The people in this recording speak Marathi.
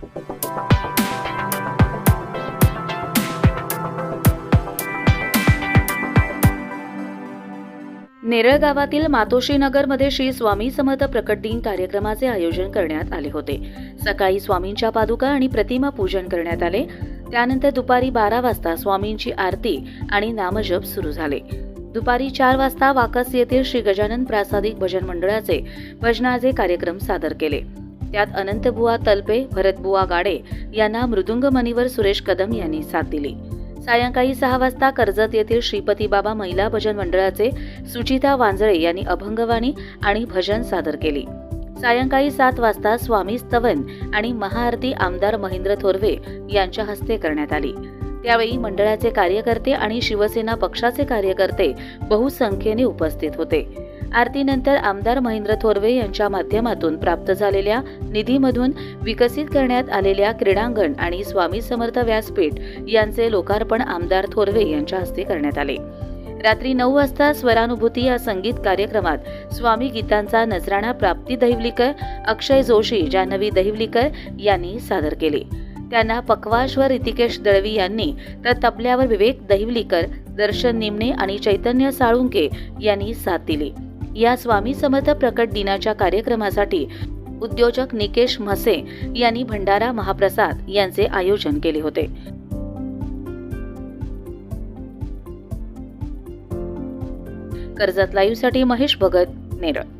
नेरळ गावातील मातोश्री नगरमध्ये श्री स्वामी समर्थ प्रकट दिन कार्यक्रमाचे आयोजन करण्यात आले होते. सकाळी स्वामींच्या पादुका आणि प्रतिमा पूजन करण्यात आले. त्यानंतर दुपारी बारा वाजता स्वामींची आरती आणि नामजप सुरू झाले. दुपारी चार वाजता वाकस येथील श्री गजानन प्रासादिक भजन मंडळाचे भजनाचे कार्यक्रम सादर केले. त्यात अनंतबुवा तलपे भरतबुवा गाडे यांना मृदुंगमणीवर सुरेश कदम यांनी साथ दिली. सायंकाळी सहा वाजता कर्जत येथील श्रीपती बाबा महिला भजन मंडळाचे सुचिता वांजळे यांनी अभंगवाणी आणि भजन सादर केली. सायंकाळी सात वाजता स्वामी स्तवन आणि महाआरती आमदार महेंद्र थोरवे यांच्या हस्ते करण्यात आली. त्यावेळी मंडळाचे कार्यकर्ते आणि शिवसेना पक्षाचे कार्यकर्ते बहुसंख्येने उपस्थित होते. आरतीनंतर आमदार महेंद्र थोरवे यांच्या माध्यमातून प्राप्त झालेल्या निधीमधून विकसित करण्यात आलेल्या क्रीडांगण आणि स्वामी समर्थ व्यासपीठ यांचे लोकार्पण आमदार थोरवे यांच्या हस्ते करण्यात आले. रात्री नऊ वाजता स्वरानुभूती या संगीत कार्यक्रमात स्वामी गीतांचा नजराणा प्राप्ती दहिवलीकर अक्षय जोशी जान्हवी दहिवलीकर यांनी सादर केले. त्यांना पकवाश व ऋतिकेश दळवी यांनी तर तबल्यावर विवेक दहिवलीकर दर्शन निमणे आणि चैतन्य साळुंके यांनी साथ दिली. या स्वामी समर्थ प्रकट दिनाच्या कार्यक्रमासाठी उद्योजक निकेश म्हसे यांनी भंडारा महाप्रसाद यांचे आयोजन केले होते. कर्जत लाईव्हसाठी महेश भगत नेरळ.